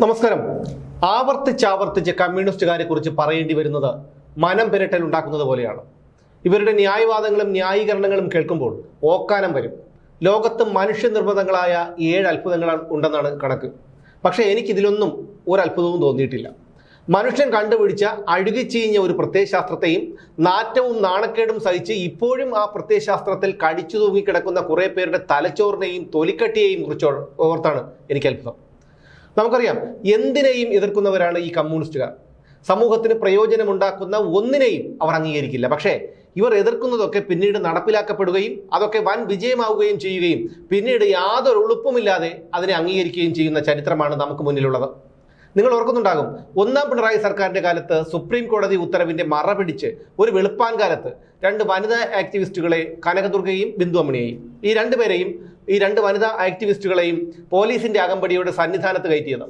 നമസ്കാരം. ആവർത്തിച്ചാവർത്തിച്ച് കമ്മ്യൂണിസ്റ്റുകാരെ കുറിച്ച് പറയേണ്ടി വരുന്നത് മനം പെരട്ടൽ ഉണ്ടാക്കുന്നത് പോലെയാണ്. ഇവരുടെ ന്യായവാദങ്ങളും ന്യായീകരണങ്ങളും കേൾക്കുമ്പോൾ ഓക്കാനം വരും. ലോകത്ത് മനുഷ്യനിർമ്മിതങ്ങളായ ഏഴ് അത്ഭുതങ്ങൾ ഉണ്ടെന്നാണ് കണക്ക്. പക്ഷേ എനിക്കിതിലൊന്നും ഒരു അത്ഭുതവും തോന്നിയിട്ടില്ല. മനുഷ്യൻ കണ്ടുപിടിച്ച അഴുകിച്ചീഞ്ഞ ഒരു പ്രത്യയശാസ്ത്രത്തെയും നാറ്റവും നാണക്കേടും സഹിച്ച് ഇപ്പോഴും ആ പ്രത്യയശാസ്ത്രത്തിൽ കടിച്ചു തൂങ്ങിക്കിടക്കുന്ന കുറേ പേരുടെ തലച്ചോറിനെയും തൊലിക്കട്ടിയെയും കുറിച്ച് ഓർത്താണ് എനിക്ക് അത്ഭുതം നമുക്കറിയാം എന്തിനേയും എതിർക്കുന്നവരാണ് ഈ കമ്മ്യൂണിസ്റ്റുകാർ. സമൂഹത്തിന് പ്രയോജനമുണ്ടാക്കുന്ന ഒന്നിനെയും അവർ അംഗീകരിക്കില്ല. പക്ഷേ ഇവർ എതിർക്കുന്നതൊക്കെ പിന്നീട് നടപ്പിലാക്കപ്പെടുകയും അതൊക്കെ വൻ വിജയമാവുകയും ചെയ്യുകയും പിന്നീട് യാതൊരു ഉളുപ്പുമില്ലാതെ അതിനെ അംഗീകരിക്കുകയും ചെയ്യുന്ന ചരിത്രമാണ് നമുക്ക് മുന്നിലുള്ളത്. നിങ്ങൾ ഓർക്കുന്നുണ്ടാകും. ഒന്നാം പിണറായി സർക്കാരിന്റെ കാലത്ത് സുപ്രീം കോടതി ഉത്തരവിന്റെ മറ പിടിച്ച് ഒരു വെളുപ്പാൻ കാലത്ത് രണ്ട് വനിതാ ആക്ടിവിസ്റ്റുകളെ കനകദുർഗയും ബിന്ദു അമ്മണിയെയും ഈ രണ്ടുപേരെയും ഈ രണ്ട് വനിതാ ആക്ടിവിസ്റ്റുകളെയും പോലീസിന്റെ അകമ്പടിയുടെ സന്നിധാനത്ത് കയറ്റിയത്.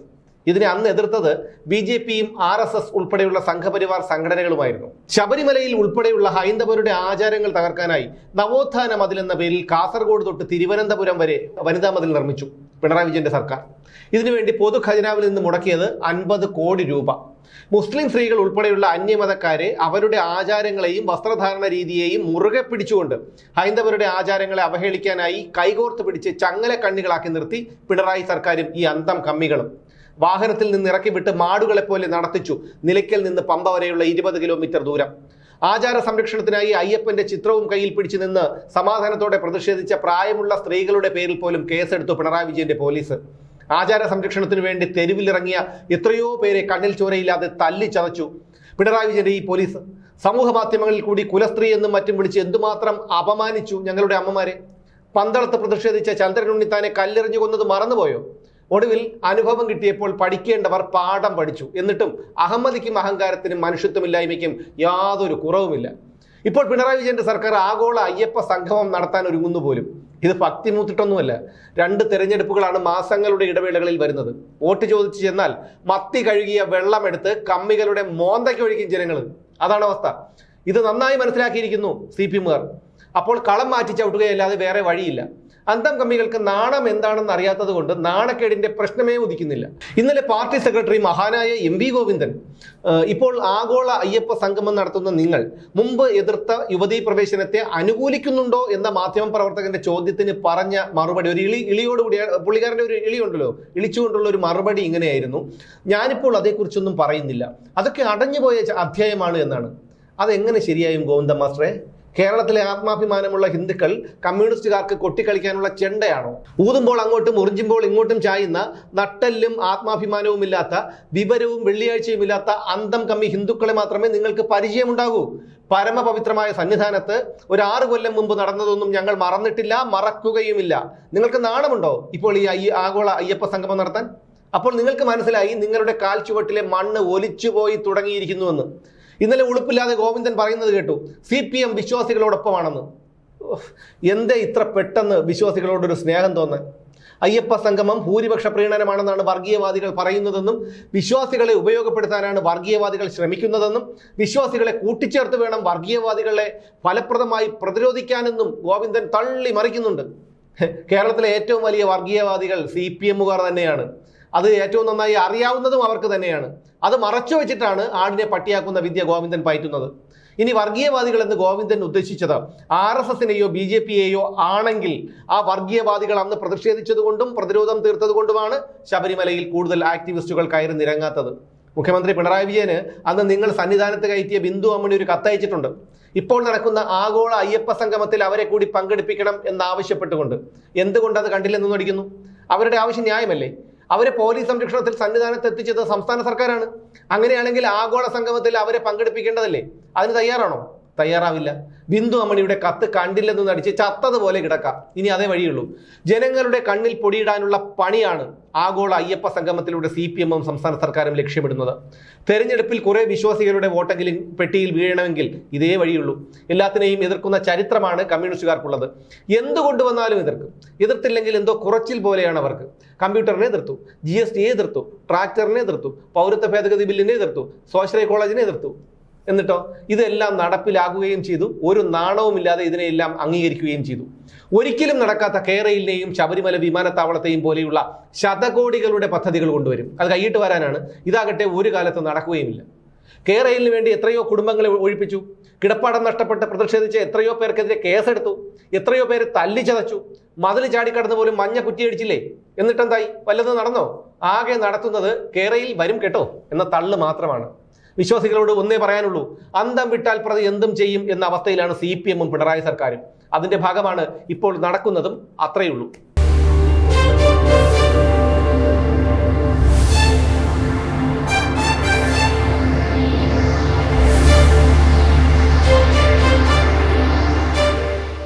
ഇതിനെ അന്ന് എതിർത്തത് ബി ജെ പിയും ആർ എസ് എസ് ഉൾപ്പെടെയുള്ള സംഘപരിവാർ സംഘടനകളുമായിരുന്നു. ശബരിമലയിൽ ഉൾപ്പെടെയുള്ള ഹൈന്ദവരുടെ ആചാരങ്ങൾ തകർക്കാനായി നവോത്ഥാന മതിൽ എന്ന പേരിൽ കാസർഗോഡ് തൊട്ട് തിരുവനന്തപുരം വരെ വനിതാ മതിൽ നിർമ്മിച്ചു പിണറായി വിജയന്റെ സർക്കാർ. ഇതിനുവേണ്ടി പൊതു ഖജനാവിൽ നിന്ന് മുടക്കിയത് അൻപത് കോടി രൂപ. മുസ്ലിം സ്ത്രീകൾ ഉൾപ്പെടെയുള്ള അന്യമതക്കാരെ അവരുടെ ആചാരങ്ങളെയും വസ്ത്രധാരണ രീതിയെയും മുറുകെ പിടിച്ചുകൊണ്ട് ഹൈന്ദവരുടെ ആചാരങ്ങളെ അവഹേളിക്കാനായി കൈകോർത്ത് പിടിച്ച് ചങ്ങല കണ്ണികളാക്കി നിർത്തി പിണറായി സർക്കാരും ഈ അന്തം കമ്മികളും. വാഹനത്തിൽ നിന്ന് ഇറക്കി വിട്ട് മാടുകളെ പോലെ നടത്തിച്ചു. നിലയ്ക്കൽ നിന്ന് പമ്പ വരെയുള്ള ഇരുപത് കിലോമീറ്റർ ദൂരം. ആചാര സംരക്ഷണത്തിനായി അയ്യപ്പന്റെ ചിത്രവും കയ്യിൽ പിടിച്ചു നിന്ന് സമാധാനത്തോടെ പ്രതിഷേധിച്ച പ്രായമുള്ള സ്ത്രീകളുടെ പേരിൽ പോലും കേസെടുത്തു പിണറായി വിജയന്റെ പോലീസ്. ആചാര സംരക്ഷണത്തിന് വേണ്ടി തെരുവിലിറങ്ങിയ എത്രയോ പേരെ കണ്ണിൽ ചോരയില്ലാതെ തല്ലി ചതച്ചു പിണറായി വിജയന്റെ ഈ പോലീസ്. സമൂഹ മാധ്യമങ്ങളിൽ കൂടി കുലസ്ത്രീ എന്നും മറ്റും വിളിച്ച് എന്തുമാത്രം അപമാനിച്ചു ഞങ്ങളുടെ അമ്മമാരെ? പന്തളത്ത് പ്രതിഷേധിച്ച ചന്ദ്രൻ ഉണ്ണിത്താനെ കല്ലെറിഞ്ഞു കൊന്നത് മറന്നുപോയോ? ഒടുവിൽ അനുഭവം കിട്ടിയപ്പോൾ പഠിക്കേണ്ടവർ പാഠം പഠിച്ചു. എന്നിട്ടും അഹമ്മദിക്കും അഹങ്കാരത്തിനും മനുഷ്യത്വമില്ലായ്മയ്ക്കും യാതൊരു കുറവുമില്ല. ഇപ്പോൾ പിണറായി വിജയന്റെ സർക്കാർ ആഗോള അയ്യപ്പ സംഗമം നടത്താൻ ഒരുങ്ങുന്നു പോലും. ഇത് ഭക്തി മൂത്തിട്ടൊന്നുമല്ല. രണ്ട് തെരഞ്ഞെടുപ്പുകളാണ് മാസങ്ങളുടെ ഇടവേളകളിൽ വരുന്നത്. വോട്ട് ചോദിച്ചു ചെന്നാൽ മത്തി കഴുകിയ വെള്ളമെടുത്ത് കമ്മികളുടെ മോന്തയ്ക്ക് ഒഴിക്കും ജനങ്ങൾ അതാണ് അവസ്ഥ. ഇത് നന്നായി മനസ്സിലാക്കിയിരിക്കുന്നു സി പി എമ്മുകാർ. അപ്പോൾ കളം മാറ്റി ചവിട്ടുകയല്ലാതെ വേറെ വഴിയില്ല. അന്തം കമ്മികൾക്ക് നാണം എന്താണെന്ന് അറിയാത്തത് കൊണ്ട് നാണക്കേടിന്റെ പ്രശ്നമേ ഉദിക്കുന്നില്ല. ഇന്നലെ പാർട്ടി സെക്രട്ടറി മഹാനായ എം വി ഗോവിന്ദൻ ഇപ്പോൾ ആഗോള അയ്യപ്പ സംഗമം നടത്തുന്ന നിങ്ങൾ മുമ്പ് എതിർത്ത യുവതീ പ്രവേശനത്തെ അനുകൂലിക്കുന്നുണ്ടോ എന്ന മാധ്യമ പ്രവർത്തകന്റെ ചോദ്യത്തിന് പറഞ്ഞ മറുപടി ഒരു ഇളി ഇളിയോടുകൂടി പുള്ളിക്കാരന്റെ ഒരു ഇളിയുണ്ടല്ലോ ഇളിച്ചുകൊണ്ടുള്ള ഒരു മറുപടി ഇങ്ങനെയായിരുന്നു. ഞാനിപ്പോൾ അതേക്കുറിച്ചൊന്നും പറയുന്നില്ല. അതൊക്കെ അടഞ്ഞുപോയ അധ്യായമാണ് എന്നാണ്. അതെങ്ങനെ ശരിയായും ഗോവിന്ദ മാസ്റ്ററെ? കേരളത്തിലെ ആത്മാഭിമാനമുള്ള ഹിന്ദുക്കൾ കമ്മ്യൂണിസ്റ്റുകാർക്ക് കൊട്ടിക്കളിക്കാനുള്ള ചെണ്ടയാണോ? ഊതുമ്പോൾ അങ്ങോട്ടും ഉറിഞ്ചുമ്പോൾ ഇങ്ങോട്ടും ചായുന്ന നട്ടെല്ലും ആത്മാഭിമാനവും ഇല്ലാത്ത വിവരവും വെള്ളിയാഴ്ചയും ഇല്ലാത്ത അന്തം കമ്മി ഹിന്ദുക്കളെ മാത്രമേ നിങ്ങൾക്ക് പരിചയമുണ്ടാകൂ. പരമപവിത്രമായ സന്നിധാനത്ത് ഒരു ആറ് കൊല്ലം മുമ്പ് നടന്നതൊന്നും ഞങ്ങൾ മറന്നിട്ടില്ല മറക്കുകയുമില്ല. നിങ്ങൾക്ക് നാണമുണ്ടോ ഇപ്പോൾ ഈ ആഗോള അയ്യപ്പ സംഗമം നടത്താൻ? അപ്പോൾ നിങ്ങൾക്ക് മനസ്സിലായി നിങ്ങളുടെ കാൽച്ചുവട്ടിലെ മണ്ണ് ഒലിച്ചുപോയി തുടങ്ങിയിരിക്കുന്നുവെന്ന്. ഇന്നലെ ഉളുപ്പില്ലാതെ ഗോവിന്ദൻ പറയുന്നത് കേട്ടു. സി പി എം വിശ്വാസികളോടൊപ്പമാണെന്ന്. എന്തേ ഇത്ര പെട്ടെന്ന് വിശ്വാസികളോടൊരു സ്നേഹം തോന്നാൻ അയ്യപ്പ സംഗമം ഭൂരിപക്ഷ പ്രീണനമാണെന്നാണ് വർഗീയവാദികൾ പറയുന്നതെന്നും വിശ്വാസികളെ ഉപയോഗപ്പെടുത്താനാണ് വർഗീയവാദികൾ ശ്രമിക്കുന്നതെന്നും വിശ്വാസികളെ കൂട്ടിച്ചേർത്ത് വേണം വർഗീയവാദികളെ ഫലപ്രദമായി പ്രതിരോധിക്കാനെന്നും ഗോവിന്ദൻ തള്ളി മറിക്കുന്നുണ്ട് കേരളത്തിലെ ഏറ്റവും വലിയ വർഗീയവാദികൾ സി പി എമ്മുകാർ തന്നെയാണ്. അത് ഏറ്റവും നന്നായി അറിയാവുന്നതും അവർക്ക് തന്നെയാണ്. അത് മറച്ചു വെച്ചിട്ടാണ് ആടിനെ പട്ടിയാക്കുന്ന വിദ്യ ഗോവിന്ദൻ പയറ്റുന്നത്. ഇനി വർഗീയവാദികൾ എന്ന് ഗോവിന്ദൻ ഉദ്ദേശിച്ചത് ആർ എസ് എസിനെയോ ബി ജെ പിയെയോ ആണെങ്കിൽ ആ വർഗീയവാദികൾ അന്ന് പ്രതിഷേധിച്ചതുകൊണ്ടും പ്രതിരോധം തീർത്തതുകൊണ്ടുമാണ് ശബരിമലയിൽ കൂടുതൽ ആക്ടിവിസ്റ്റുകൾ കയറി നിരങ്ങാത്തത്. മുഖ്യമന്ത്രി പിണറായി വിജയന് അന്ന് നിങ്ങൾ സന്നിധാനത്ത് കയറ്റിയ ബിന്ദു അമ്മണി ഒരു കത്തയച്ചിട്ടുണ്ട്. ഇപ്പോൾ നടക്കുന്ന ആഗോള അയ്യപ്പ സംഗമത്തിൽ അവരെ കൂടി പങ്കെടുപ്പിക്കണം എന്നാവശ്യപ്പെട്ടുകൊണ്ട് എന്തുകൊണ്ട് അത് കണ്ടില്ലെന്ന് നടിക്കുന്നു അവരുടെ ആവശ്യം ന്യായമല്ലേ? അവരെ പോലീസ് സംരക്ഷണത്തിൽ സന്നിധാനത്ത് എത്തിച്ചത് സംസ്ഥാന സർക്കാരാണ്. അങ്ങനെയാണെങ്കിൽ ആഗോള സംഗമത്തിൽ അവരെ പങ്കെടുപ്പിക്കേണ്ടതല്ലേ? അതിന് തയ്യാറാണോ? തയ്യാറാവില്ല. ബിന്ദു അമ്മണിയുടെ കത്ത് കണ്ടില്ലെന്ന് നടിച്ച് ചത്തതുപോലെ കിടക്കാം. ഇനി അതേ വഴിയുള്ളൂ. ജനങ്ങളുടെ കണ്ണിൽ പൊടിയിടാനുള്ള പണിയാണ് ആഗോള അയ്യപ്പ സംഗമത്തിലൂടെ സി പി എമ്മും സംസ്ഥാന സർക്കാരും ലക്ഷ്യമിടുന്നത്. തെരഞ്ഞെടുപ്പിൽ കുറേ വിശ്വാസികളുടെ വോട്ടെങ്കിലും പെട്ടിയിൽ വീഴണമെങ്കിൽ ഇതേ വഴിയുള്ളൂ. എല്ലാത്തിനെയും എതിർക്കുന്ന ചരിത്രമാണ് കമ്മ്യൂണിസ്റ്റുകാർക്കുള്ളത്. എന്തുകൊണ്ട് വന്നാലും എതിർക്കും. എതിർത്തില്ലെങ്കിൽ എന്തോ കുറച്ചിൽ പോലെയാണ് അവർക്ക്. കമ്പ്യൂട്ടറിനെ എതിർത്തു ജി എസ് ടിയെ എതിർത്തു ട്രാക്ടറിനെ എതിർത്തു പൗരത്വ ഭേദഗതി ബില്ലിനെ എതിർത്തു സ്വാശ്രയ കോളേജിനെ എതിർത്തു. എന്നിട്ടോ ഇതെല്ലാം നടപ്പിലാകുകയും ചെയ്തു. ഒരു നാണവുമില്ലാതെ ഇതിനെയെല്ലാം അംഗീകരിക്കുകയും ചെയ്തു. ഒരിക്കലും നടക്കാത്ത കേരളയിലെയും ശബരിമല വിമാനത്താവളത്തെയും പോലെയുള്ള ശതകോടികളുടെ പദ്ധതികൾ കൊണ്ടുവരും. അത് കൈയിട്ട് വരാനാണ്. ഇതാകട്ടെ ഒരു കാലത്ത് നടക്കുകയുമില്ല. കേരളയിലിന് വേണ്ടി എത്രയോ കുടുംബങ്ങളെ ഒഴിപ്പിച്ചു. കിടപ്പാടം നഷ്ടപ്പെട്ട് പ്രതിഷേധിച്ച് എത്രയോ പേർക്കെതിരെ കേസെടുത്തു. എത്രയോ പേര് തല്ലിച്ചതച്ചു. മതിൽ ചാടിക്കടന്ന് പോലും മഞ്ഞ കുറ്റിയടിച്ചില്ലേ എന്നിട്ടെന്തായി? വല്ലതും നടന്നോ? ആകെ നടത്തുന്നത് കേരയിൽ വരും കേട്ടോ എന്ന തള്ളു മാത്രമാണ്. വിശ്വാസികളോട് ഒന്നേ പറയാനുള്ളൂ. അന്തം വിട്ടാൽ പ്രതി എന്തും ചെയ്യും എന്ന അവസ്ഥയിലാണ് സി പി എമ്മും പിണറായി സർക്കാരും. അതിന്റെ ഭാഗമാണ് ഇപ്പോൾ നടക്കുന്നതും അത്രയുള്ളൂ.